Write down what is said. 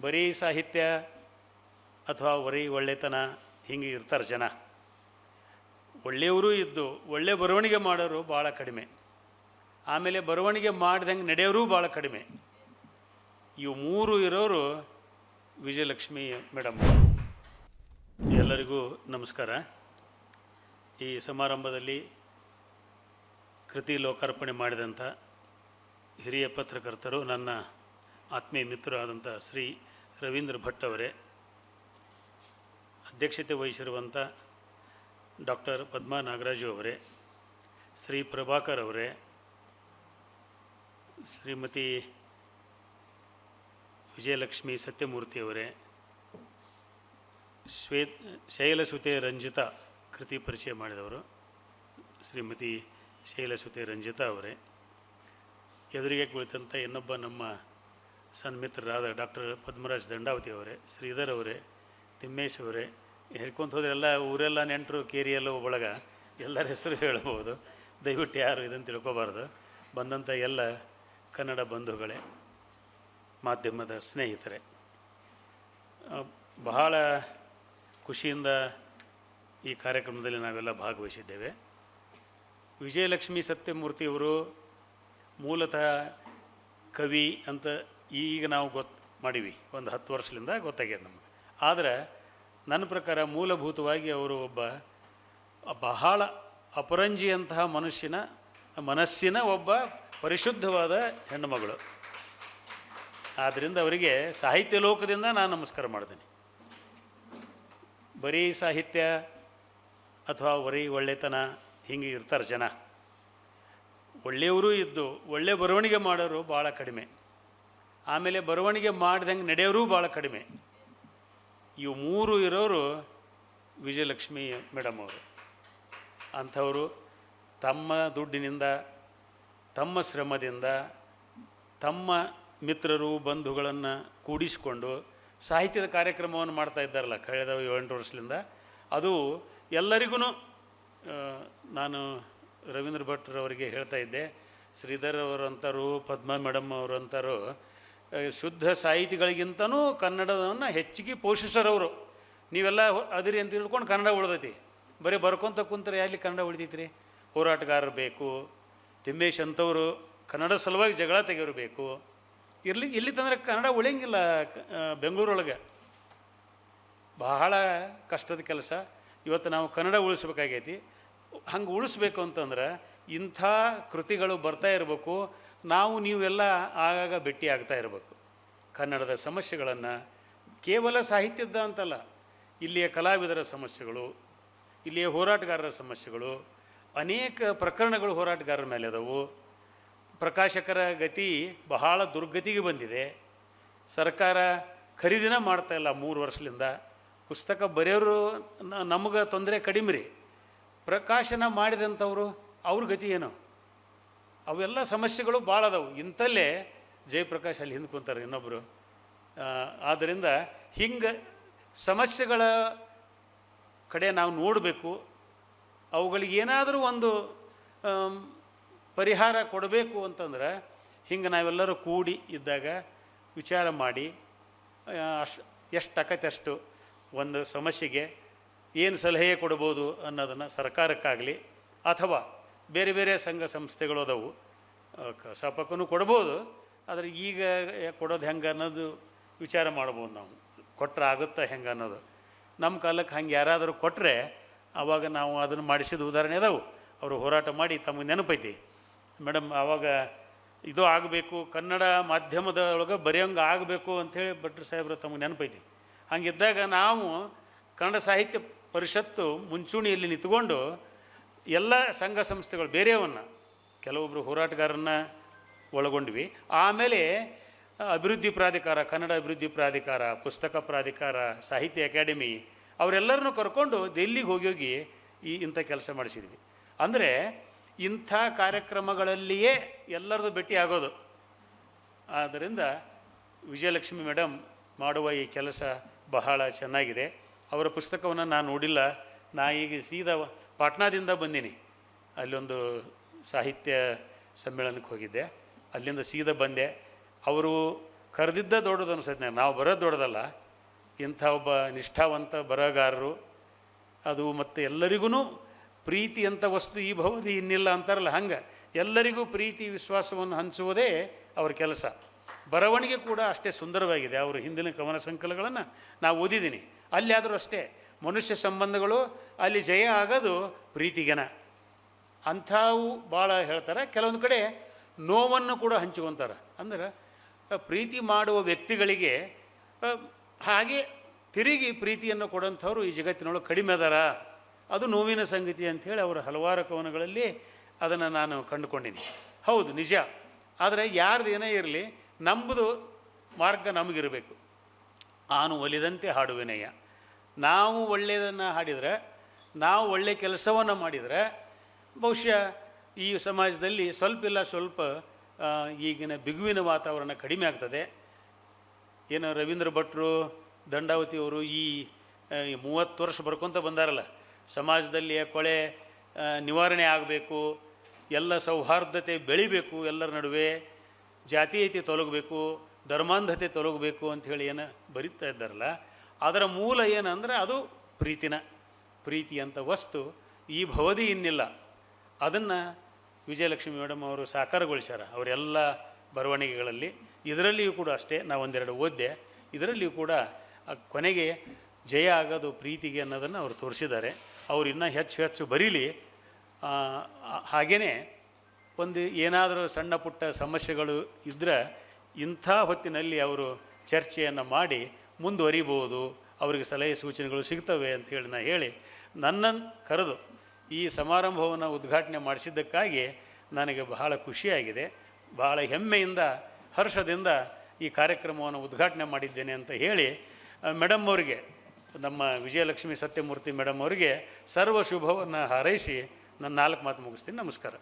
ಬರೀ ಸಾಹಿತ್ಯ ಅಥವಾ ಬರೀ ಒಳ್ಳೆತನ ಹಿಂಗೆ ಇರ್ತಾರೆ ಜನ. ಒಳ್ಳೆಯವರೂ ಇದ್ದು ಒಳ್ಳೆ ಬರವಣಿಗೆ ಮಾಡೋರು ಭಾಳ ಕಡಿಮೆ. ಆಮೇಲೆ ಬರವಣಿಗೆ ಮಾಡ್ದಂಗೆ ನಡೆಯೋರು ಭಾಳ ಕಡಿಮೆ. ಇವು ಮೂರು ಇರೋರು ವಿಜಯಲಕ್ಷ್ಮಿ ಮೇಡಮ್ ಎಲ್ಲರಿಗೂ ನಮಸ್ಕಾರ. ಈ ಸಮಾರಂಭದಲ್ಲಿ ಕೃತಿ ಲೋಕಾರ್ಪಣೆ ಮಾಡಿದಂಥ ಹಿರಿಯ ಪತ್ರಕರ್ತರು ನನ್ನ ಆತ್ಮೀಯ ಮಿತ್ರರಾದಂಥ ಶ್ರೀ ರವೀಂದ್ರ ಭಟ್ ಅವರೇ, ಅಧ್ಯಕ್ಷತೆ ವಹಿಸಿರುವಂಥ ಡಾಕ್ಟರ್ ಪದ್ಮಾ ನಾಗರಾಜು ಅವರೇ, ಶ್ರೀ ಪ್ರಭಾಕರ್ ಅವರೇ, ಶ್ರೀಮತಿ ವಿಜಯಲಕ್ಷ್ಮಿ ಸತ್ಯಮೂರ್ತಿ ಅವರೇ ಶ್ವೇತ್ ಶೈಲಸುತೆ ರಂಜಿತಾ ಕೃತಿ ಪರಿಚಯ ಮಾಡಿದವರು, ಶ್ರೀಮತಿ ಶೈಲಸುತೆ ರಂಜಿತಾ ಅವರೇ. ಎದುರಿಗೆ ಕುಳಿತಂಥ ಇನ್ನೊಬ್ಬ ನಮ್ಮ ಸನ್ಮಿತ್ರರಾದ ಡಾಕ್ಟರ್ ಪದ್ಮರಾಜ್ ದಂಡಾವತಿ ಅವರೇ, ಶ್ರೀಧರ್ ಅವರೇ, ತಿಮ್ಮೇಶ್ ಅವರೇ, ಹೇಳ್ಕೊಂತ ಹೋದ್ರೆ ಎಲ್ಲ ಊರೆಲ್ಲ ನೆಂಟರು ಕೇರಿಯೆಲ್ಲ ಒಳಗ ಎಲ್ಲರ ಹೆಸರು ಹೇಳ್ಬೋದು ದಯವಿಟ್ಟು ಯಾರು ಇದನ್ನು ತಿಳ್ಕೊಬಾರ್ದು. ಬಂದಂಥ ಎಲ್ಲ ಕನ್ನಡ ಬಂಧುಗಳೇ, ಮಾಧ್ಯಮದ ಸ್ನೇಹಿತರೆ ಬಹಳ ಖುಷಿಯಿಂದ ಈ ಕಾರ್ಯಕ್ರಮದಲ್ಲಿ ನಾವೆಲ್ಲ ಭಾಗವಹಿಸಿದ್ದೇವೆ. ವಿಜಯಲಕ್ಷ್ಮಿ ಸತ್ಯಮೂರ್ತಿಯವರು ಮೂಲತಃ ಕವಿ ಅಂತ ಈಗ ನಾವು ಗೊತ್ತು ಮಾಡೀವಿ. ಒಂದು ಹತ್ತು ವರ್ಷದಿಂದ ಗೊತ್ತಾಗ್ಯದ ನಮಗೆ. ಆದರೆ ನನ್ನ ಪ್ರಕಾರ ಮೂಲಭೂತವಾಗಿ ಅವರು ಒಬ್ಬ, ಬಹಳ ಅಪರಂಜಿಯಂತಹ ಮನುಷ್ಯನ, ಮನಸ್ಸಿನ ಒಬ್ಬ ಪರಿಶುದ್ಧವಾದ ಹೆಣ್ಣುಮಗಳು ಆದ್ದರಿಂದ ಅವರಿಗೆ ಸಾಹಿತ್ಯ ಲೋಕದಿಂದ ನಾನು ನಮಸ್ಕಾರ ಮಾಡ್ತೀನಿ. ಬರೀ ಸಾಹಿತ್ಯ ಅಥವಾ ಬರೀ ಒಳ್ಳೆತನ ಹಿಂಗೆ ಇರ್ತಾರೆ ಜನ. ಒಳ್ಳೆಯವರು ಇದ್ದು ಒಳ್ಳೆ ಬರವಣಿಗೆ ಮಾಡೋರು ಭಾಳ ಕಡಿಮೆ. ಆಮೇಲೆ ಬರವಣಿಗೆ ಮಾಡ್ದಂಗೆ ನಡೆಯೋರು ಭಾಳ ಕಡಿಮೆ. ಇವು ಮೂರು ಇರೋರು ವಿಜಯಲಕ್ಷ್ಮಿ ಮೇಡಮ್ ಅವರು. ಅಂಥವರು ತಮ್ಮ ದುಡ್ಡಿನಿಂದ ತಮ್ಮ ಶ್ರಮದಿಂದ ತಮ್ಮ ಮಿತ್ರರು ಬಂಧುಗಳನ್ನು ಕೂಡಿಸಿಕೊಂಡು ಸಾಹಿತ್ಯದ ಕಾರ್ಯಕ್ರಮವನ್ನು ಮಾಡ್ತಾ ಇದ್ದಾರಲ್ಲ ಕಳೆದ ಏಳೆಂಟು ವರ್ಷದಿಂದ. ಅದು ಎಲ್ಲರಿಗೂ ನಾನು ರವೀಂದ್ರ ಭಟ್ರವರಿಗೆ ಹೇಳ್ತಾ ಇದ್ದೆ ಶ್ರೀಧರ್ ಪದ್ಮ ಮೇಡಮ್ ಅವರು ಅಂತಾರು ಆ, ಶುದ್ಧ ಸಾಹಿತಿಗಳಿಗಿಂತನೂ ಕನ್ನಡವನ್ನು ಹೆಚ್ಚಿಗೆ ಪೋಷಿಸೋರವರು. ನೀವೆಲ್ಲ ಅದಿರಿ ಅಂತ ತಿಳ್ಕೊಂಡು ಕನ್ನಡ ಉಳ್ದೈತಿ. ಬರೀ ಬರ್ಕೊಂತ ಕುಂತ್ರೆ ಯಾರಲ್ಲಿ ಕನ್ನಡ ಉಳಿತೈತ್ರಿ ಹೋರಾಟಗಾರರು ಬೇಕು, ತಿಮ್ಮೇಶ್ ಅಂಥವರು ಕನ್ನಡ ಸಲುವಾಗಿ ಜಗಳ ತೆಗೆಯೋರು ಬೇಕು. ಇರ್ಲಿ, ಇಲ್ಲಿ ತಂದರೆ ಕನ್ನಡ ಉಳಿಯಂಗಿಲ್ಲ ಬೆಂಗಳೂರೊಳಗೆ. ಬಹಳ ಕಷ್ಟದ ಕೆಲಸ. ಇವತ್ತು ನಾವು ಕನ್ನಡ ಉಳಿಸ್ಬೇಕಾಗೈತಿ. ಹಂಗೆ ಉಳಿಸ್ಬೇಕು ಅಂತಂದ್ರೆ ಇಂಥ ಕೃತಿಗಳು ಬರ್ತಾ ಇರಬೇಕು. ನಾವು ನೀವೆಲ್ಲ ಆಗಾಗ ಭೇಟಿ ಆಗ್ತಾ ಇರಬೇಕು. ಕನ್ನಡದ ಸಮಸ್ಯೆಗಳನ್ನು ಕೇವಲ ಸಾಹಿತ್ಯದ ಅಂತಲ್ಲ, ಇಲ್ಲಿಯ ಕಲಾವಿದರ ಸಮಸ್ಯೆಗಳು, ಇಲ್ಲಿಯ ಹೋರಾಟಗಾರರ ಸಮಸ್ಯೆಗಳು, ಅನೇಕ ಪ್ರಕರಣಗಳು ಹೋರಾಟಗಾರರ ಮೇಲೆ ಅದಾವು. ಪ್ರಕಾಶಕರ ಗತಿ ಬಹಳ ದುರ್ಗತಿಗೆ ಬಂದಿದೆ. ಸರ್ಕಾರ ಖರೀದಿನ ಮಾಡ್ತಾ ಇಲ್ಲ ಮೂರು ವರ್ಷದಿಂದ. ಪುಸ್ತಕ ಬರೆಯೋರು ನಮಗೆ ತೊಂದರೆ ಕಡಿಮೆ ರೀ. ಪ್ರಕಾಶನ ಮಾಡಿದಂಥವ್ರು ಅವ್ರ ಗತಿ ಏನು? ಅವೆಲ್ಲ ಸಮಸ್ಯೆಗಳು ಭಾಳ ಅದಾವು. ಇಂಥಲ್ಲೇ ಜಯಪ್ರಕಾಶ್ ಅಲ್ಲಿ ಹಿಂದ್ಕೊಂತಾರೆ ಇನ್ನೊಬ್ಬರು ಆದ್ದರಿಂದ ಹಿಂಗೆ ಸಮಸ್ಯೆಗಳ ಕಡೆ ನಾವು ನೋಡಬೇಕು. ಅವುಗಳಿಗೆ ಏನಾದರೂ ಒಂದು ಪರಿಹಾರ ಕೊಡಬೇಕು ಅಂತಂದ್ರೆ ಹಿಂಗೆ ನಾವೆಲ್ಲರೂ ಕೂಡಿ ಇದ್ದಾಗ ವಿಚಾರ ಮಾಡಿ ಅಷ್ಟು ಎಷ್ಟು ಆಕೈತೆ ಅಷ್ಟು ಒಂದು ಸಮಸ್ಯೆಗೆ ಏನು ಸಲಹೆ ಕೊಡ್ಬೋದು ಅನ್ನೋದನ್ನು ಸರ್ಕಾರಕ್ಕಾಗಲಿ ಅಥವಾ ಬೇರೆ ಬೇರೆ ಸಂಘ ಸಂಸ್ಥೆಗಳು ಅದಾವು. ಸಪಕ್ಕೂ ಕೊಡ್ಬೋದು, ಆದರೆ ಈಗ ಕೊಡೋದು ಹೆಂಗೆ ಅನ್ನೋದು ವಿಚಾರ ಮಾಡ್ಬೋದು ನಾವು. ಕೊಟ್ಟರೆ ಆಗುತ್ತಾ ಹೆಂಗೆ ಅನ್ನೋದು. ನಮ್ಮ ಕಾಲಕ್ಕೆ ಹಂಗೆ ಯಾರಾದರೂ ಕೊಟ್ಟರೆ ಆವಾಗ ನಾವು ಅದನ್ನು ಮಾಡಿಸಿದ ಉದಾಹರಣೆ ಅದಾವು. ಅವರು ಹೋರಾಟ ಮಾಡಿ ತಮಗೆ ನೆನಪೈತಿ. ಮೇಡಮ್ ಆವಾಗ ಇದು ಆಗಬೇಕು, ಕನ್ನಡ ಮಾಧ್ಯಮದೊಳಗೆ ಬರೆಯೋಂಗೆ ಆಗಬೇಕು ಅಂಥೇಳಿ ಭಟ್ರು ಸಾಹೇಬ್ರು ತಮಗೆ ನೆನಪೈತಿ. ಹಂಗಿದ್ದಾಗ ನಾವು ಕನ್ನಡ ಸಾಹಿತ್ಯ ಪರಿಷತ್ತು ಮುಂಚೂಣಿಯಲ್ಲಿ ನಿಂತ್ಕೊಂಡು ಎಲ್ಲ ಸಂಘ ಸಂಸ್ಥೆಗಳು ಬೇರೆಯವನ್ನು. ಕೆಲವೊಬ್ಬರು ಹೋರಾಟಗಾರರನ್ನ ಒಳಗೊಂಡ್ವಿ. ಆಮೇಲೆ ಅಭಿವೃದ್ಧಿ ಪ್ರಾಧಿಕಾರ, ಕನ್ನಡ ಅಭಿವೃದ್ಧಿ ಪ್ರಾಧಿಕಾರ, ಪುಸ್ತಕ ಪ್ರಾಧಿಕಾರ, ಸಾಹಿತ್ಯ ಅಕಾಡೆಮಿ ಅವರೆಲ್ಲರನ್ನೂ ಕರ್ಕೊಂಡು ದೆಲ್ಲಿಗೆ ಹೋಗಿ ಹೋಗಿ ಈ ಇಂಥ ಕೆಲಸ ಮಾಡಿಸಿದ್ವಿ. ಅಂದರೆ ಇಂಥ ಕಾರ್ಯಕ್ರಮಗಳಲ್ಲಿಯೇ ಎಲ್ಲರದು ಭೇಟಿ ಆಗೋದು. ಆದ್ದರಿಂದ ವಿಜಯಲಕ್ಷ್ಮಿ ಮೇಡಮ್ ಮಾಡುವ ಈ ಕೆಲಸ ಬಹಳ ಚೆನ್ನಾಗಿದೆ. ಅವರ ಪುಸ್ತಕವನ್ನು ನಾನು ನೋಡಿಲ್ಲ. ನಾ ಈಗ ಸೀದಾ ಪಾಟ್ನಾದಿಂದ ಬಂದೀನಿ. ಅಲ್ಲೊಂದು ಸಾಹಿತ್ಯ ಸಮ್ಮೇಳನಕ್ಕೆ ಹೋಗಿದ್ದೆ. ಅಲ್ಲಿಂದ ಸೀದ ಬಂದೆ. ಅವರು ಕರೆದಿದ್ದ ದೊಡ್ಡದು ಅನ್ಸತ್ತೆ. ನಾವು ಬರೋದು ದೊಡ್ಡದಲ್ಲ. ಇಂಥ ಒಬ್ಬ ನಿಷ್ಠಾವಂತ ಬರಹಗಾರರು. ಅದು ಮತ್ತು ಎಲ್ಲರಿಗೂ ಪ್ರೀತಿ ಅಂತ ವಸ್ತು ಈ ಭವದಿ ಇನ್ನಿಲ್ಲ ಅಂತಾರಲ್ಲ ಹಂಗೆ. ಎಲ್ಲರಿಗೂ ಪ್ರೀತಿ, ವಿಶ್ವಾಸವನ್ನು ಹಂಚುವುದೇ ಅವ್ರ ಕೆಲಸ. ಬರವಣಿಗೆ ಕೂಡ ಅಷ್ಟೇ ಸುಂದರವಾಗಿದೆ. ಅವರ ಹಿಂದಿನ ಕವನ ಸಂಕಲನಗಳನ್ನು ನಾವು ಓದಿದ್ದೀನಿ. ಅಲ್ಲಿ ಆದರೂ ಅಷ್ಟೇ. ಮನುಷ್ಯ ಸಂಬಂಧಗಳು ಅಲ್ಲಿ ಜಯ ಆಗೋದು ಪ್ರೀತಿಗೆನ. ಅಂಥವು ಭಾಳ ಹೇಳ್ತಾರೆ. ಕೆಲವೊಂದು ಕಡೆ ನೋವನ್ನು ಕೂಡ ಹಂಚ್ಕೊತಾರೆ. ಅಂದ್ರೆ ಪ್ರೀತಿ ಮಾಡುವ ವ್ಯಕ್ತಿಗಳಿಗೆ ಹಾಗೆ ತಿರುಗಿ ಪ್ರೀತಿಯನ್ನು ಕೊಡೋಂಥವ್ರು ಈ ಜಗತ್ತಿನೊಳಗೆ ಕಡಿಮೆ ಅದಾರ. ಅದು ನೋವಿನ ಸಂಗತಿ ಅಂಥೇಳಿ ಅವರ ಹಲವಾರು ಕವನಗಳಲ್ಲಿ ಅದನ್ನು ನಾನು ಕಂಡುಕೊಂಡಿನಿ. ಹೌದು, ನಿಜ. ಆದರೆ ಯಾರ್ದು ಏನೇ ಇರಲಿ, ನಂಬುದು ಮಾರ್ಗ ನಮಗಿರಬೇಕು. ಆನು ಒಲಿದಂತೆ ಹಾಡುವಿನಯ್ಯ. ನಾವು ಒಳ್ಳೆಯದನ್ನು ಹಾಡಿದರೆ, ನಾವು ಒಳ್ಳೆಯ ಕೆಲಸವನ್ನು ಮಾಡಿದರೆ, ಬಹುಶಃ ಈ ಸಮಾಜದಲ್ಲಿ ಸ್ವಲ್ಪ ಇಲ್ಲ ಸ್ವಲ್ಪ ಈಗಿನ ಬಿಗುವಿನ ವಾತಾವರಣ ಕಡಿಮೆ ಆಗ್ತದೆ. ಏನು ರವೀಂದ್ರ ಭಟ್ರು ದಂಡಾವತಿಯವರು ಈ ಈ ಮೂವತ್ತು ವರ್ಷ ಬರ್ಕೊಂತ ಬಂದಾರಲ್ಲ. ಸಮಾಜದಲ್ಲಿ ಕೊಳೆ ನಿವಾರಣೆ ಆಗಬೇಕು, ಎಲ್ಲ ಸೌಹಾರ್ದತೆ ಬೆಳಿಬೇಕು, ಎಲ್ಲರ ನಡುವೆ ಜಾತೀಯತೆ ತೊಲಗಬೇಕು, ಧರ್ಮಾಂಧತೆ ತೊಲಗಬೇಕು ಅಂಥೇಳಿ ಏನು ಬರೀತಾ ಇದ್ದಾರಲ್ಲ ಅದರ ಮೂಲ ಏನಂದರೆ ಅದು ಪ್ರೀತಿನ. ಪ್ರೀತಿ ಅಂತ ವಸ್ತು ಈ ಭವದಿ ಇನ್ನಿಲ್ಲ. ಅದನ್ನು ವಿಜಯಲಕ್ಷ್ಮಿ ಮೇಡಮ್ ಅವರು ಸಾಕಾರಗೊಳಿಸ್ಯಾರ ಅವರೆಲ್ಲ ಬರವಣಿಗೆಗಳಲ್ಲಿ. ಇದರಲ್ಲಿಯೂ ಕೂಡ ಅಷ್ಟೇ, ನಾವು ಒಂದೆರಡು ಓದ್ದೆ. ಇದರಲ್ಲಿಯೂ ಕೂಡ ಕೊನೆಗೆ ಜಯ ಆಗೋದು ಪ್ರೀತಿಗೆ ಅನ್ನೋದನ್ನು ಅವರು ತೋರಿಸಿದ್ದಾರೆ. ಅವರು ಇನ್ನೂ ಹೆಚ್ಚು ಹೆಚ್ಚು ಬರೀಲಿ. ಹಾಗೆಯೇ ಒಂದು ಏನಾದರೂ ಸಣ್ಣ ಪುಟ್ಟ ಸಮಸ್ಯೆಗಳು ಇದ್ದರೆ ಇಂಥ ಹೊತ್ತಿನಲ್ಲಿ ಅವರು ಚರ್ಚೆಯನ್ನು ಮಾಡಿ ಮುಂದುವರಿಬೋದು, ಅವರಿಗೆ ಸಲಹೆ ಸೂಚನೆಗಳು ಸಿಗ್ತವೆ ಅಂತ ಹೇಳಿ ನಾ ಹೇಳಿ ನನ್ನನ್ನು ಕರೆದು ಈ ಸಮಾರಂಭವನ್ನು ಉದ್ಘಾಟನೆ ಮಾಡಿಸಿದ್ದಕ್ಕಾಗಿ ನನಗೆ ಬಹಳ ಖುಷಿಯಾಗಿದೆ. ಬಹಳ ಹೆಮ್ಮೆಯಿಂದ, ಹರ್ಷದಿಂದ ಈ ಕಾರ್ಯಕ್ರಮವನ್ನು ಉದ್ಘಾಟನೆ ಮಾಡಿದ್ದೇನೆ ಅಂತ ಹೇಳಿ ಮೇಡಮ್ ಅವರಿಗೆ, ನಮ್ಮ ವಿಜಯಲಕ್ಷ್ಮಿ ಸತ್ಯಮೂರ್ತಿ ಮೇಡಮ್ ಅವರಿಗೆ ಸರ್ವ ಶುಭವನ್ನು ಹಾರೈಸಿ ನನ್ನ ನಾಲ್ಕು ಮಾತು ಮುಗಿಸ್ತೀನಿ. ನಮಸ್ಕಾರ.